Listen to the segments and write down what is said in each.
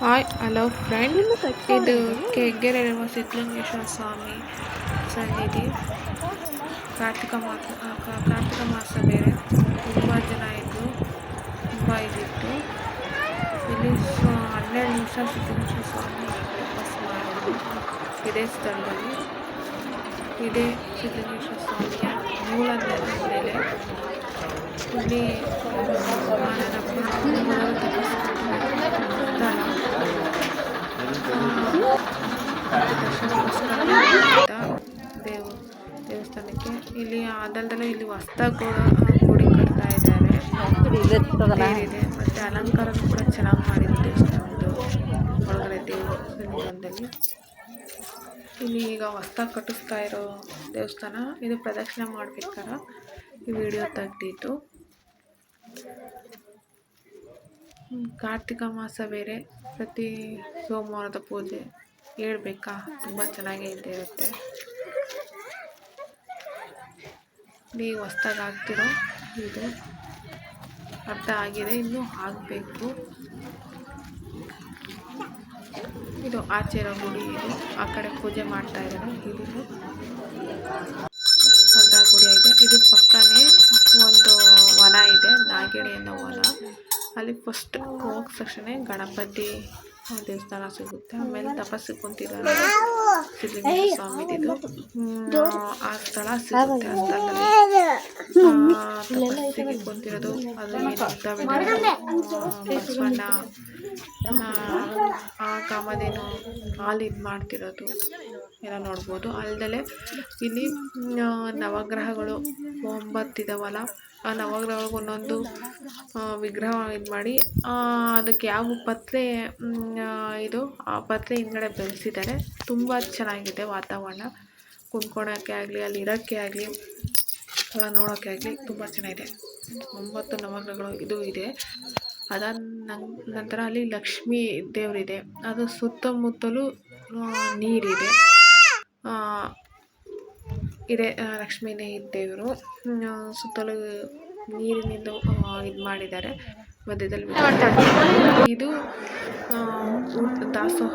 Hi hello friend ಇದು ಕೆಗ್ಗೆರೆ ಸಿದ್ಧಲಿಂಗೇಶ್ವರ ಸ್ವಾಮಿ ಸನ್ನಿಧಿ. ಕಾರ್ತಿಕ ಮಾಸ ಕಾರ್ತಿಕ ಮಾಸ ಬೇರೆ. ತುಂಬ ಜನ ಇದ್ದು ತುಂಬ ಇದಿತ್ತು. ಇಲ್ಲಿ ಹನ್ನೆರಡು ನಿಮಿಷ ಸಿದ್ಧಲಿಂಗೇಶ್ವರ ಸ್ವಾಮಿ ತಪಸ್ ಮಾಡಿದ್ರು. ಇದೇ ಸ್ಥಳದಲ್ಲಿ. ಇದೇ ಸಿದ್ಧಲಿಂಗೇಶ್ವರ ಸ್ವಾಮಿಯ ಮೂಲ ಮೇಲೆ ಇಲ್ಲಿ ದೇವ್ ದೇವಸ್ಥಾನಕ್ಕೆ ಇಲ್ಲಿ ಆದಲ್ದಲ್ಲೇ ಇಲ್ಲಿ ಹೊಸ್ದಾಗಿ ಗುಡಿ ಕಟ್ತಾ ಇದ್ದಾರೆ. ತೇರಿದೆ ಮತ್ತು ಅಲಂಕಾರ ಕೂಡ ಚೆನ್ನಾಗಿ ಮಾಡಿದ್ರು ದೇವಸ್ಥಾನದ್ದು. ಒಳಗಡೆ ದೇವಸ್ಥಾನದಲ್ಲಿ ಇಲ್ಲಿ ಈಗ ಹೊಸ್ದಾಗಿ ಕಟ್ಟಿಸ್ತಾ ಇರೋ ದೇವಸ್ಥಾನ, ಇದು ಪ್ರದಕ್ಷಿಣೆ ಮಾಡ್ಬೇಕಾರ ಈ ವಿಡಿಯೋ ತೆಗ್ದಿದ್ದು. ಕಾರ್ತಿಕ ಮಾಸ ಬೇರೆ ಪ್ರತಿ ಸೋಮವಾರದ ಪೂಜೆ. ಹೇಳ್ಬೇಕಾ? ತುಂಬ ಚೆನ್ನಾಗೇ ಇದ್ದೇ ಇರುತ್ತೆ ನೀವು ಹೊಸ್ದಾಗಿ ಆಗ್ತಿರೋ ಇದು ಅರ್ಧ ಆಗಿದೆ, ಇನ್ನೂ ಆಗಬೇಕು. ಇದು ಆಚೆ ಇರೋ ಗುಡಿ ಇದು. ಆ ಕಡೆ ಪೂಜೆ ಮಾಡ್ತಾ ಇದ್ದಾರೆ ಇದು. ಅರ್ಧ ಗುಡಿ ಇದೆ ಇದು ಪಕ್ಕನೇ ಒಂದು ವನ ಇದೆ ನಾಗಿಣಿ ಅನ್ನೋ ವನ. ಅಲ್ಲಿ ಫಸ್ಟ್ ಹೋಗ್ ತಕ್ಷಣ ಗಣಪತಿ ದೇವಸ್ಥಾನ ಸಿಗುತ್ತೆ ಆಮೇಲೆ ತಪಸ್ಸಿಗೆ ಕುಂತಿದ್ದಾರೆ ಆ ಸ್ಥಳ ಸಿಗುತ್ತೆ ತಪಸ್ಸಿಗೆ ಕುಂತಿರೋದು ಅದು ಬಸವಣ್ಣ ಆ, ಆ ಕಾಮಧೇನು ಹಾಲು ಇದು ಮಾಡ್ತಿರೋದು ಎಲ್ಲ ನೋಡ್ಬೋದು. ಅಲ್ದಲೆ ಇಲ್ಲಿ ನವಗ್ರಹಗಳು ನವಗ್ರಹಗಳು ಒಂಬತ್ತಿದಾವಲ್ಲ, ಆ ನವಗ್ರಹಗಳಿಗೆ ಒಂದೊಂದು ವಿಗ್ರಹ ಇದು ಮಾಡಿ ಅದಕ್ಕೆ ಯಾವ ಪತ್ರೆ ಇದು, ಆ ಪತ್ರೆ ಹಿಂದ್ಗಡೆ ಬೆಳೆಸಿದ್ದಾರೆ. ತುಂಬ ಚೆನ್ನಾಗಿದೆ ವಾತಾವರಣ. ಕುಂತ್ಕೊಳಕ್ಕೆ ಆಗಲಿ, ಅಲ್ಲಿ ಇರೋಕ್ಕೆ ಆಗಲಿ, ಎಲ್ಲ ನೋಡೋಕ್ಕೆ ಆಗಲಿ ತುಂಬ ಚೆನ್ನಾಗಿದೆ. ಒಂಬತ್ತು ನವಗ್ರಹಗಳು ಇದು ಇದೆ. ಅದಾದ ನಂತರ ಅಲ್ಲಿ ಲಕ್ಷ್ಮೀ ದೇವರಿದೆ. ಅದು ಸುತ್ತಮುತ್ತಲೂ ನೀರಿದೆ. ಇದೆ ಲಕ್ಷ್ಮೀನೇ ದೇವರು ಸುತ್ತಲೂ ನೀರಿನಿಂದ ಇದು ಮಾಡಿದ್ದಾರೆ. ಮಧ್ಯದಲ್ಲಿ ಇದು ದಾಸೋಹ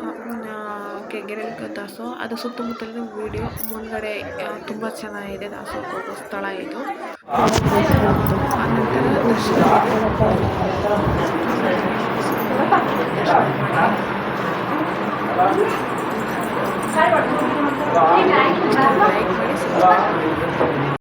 ಕೆಗೆರೆ ದಾಸೋಹ. ಅದು ಸುತ್ತಮುತ್ತಲಿನ ವಿಡಿಯೋ ಮುಂದ್ಗಡೆ ತುಂಬ ಚೆನ್ನಾಗಿದೆ ದಾಸೋಹ ಸ್ಥಳ ಇದು. ಆನಂತರ ನಂತರ ದರ್ಶನ Thank you.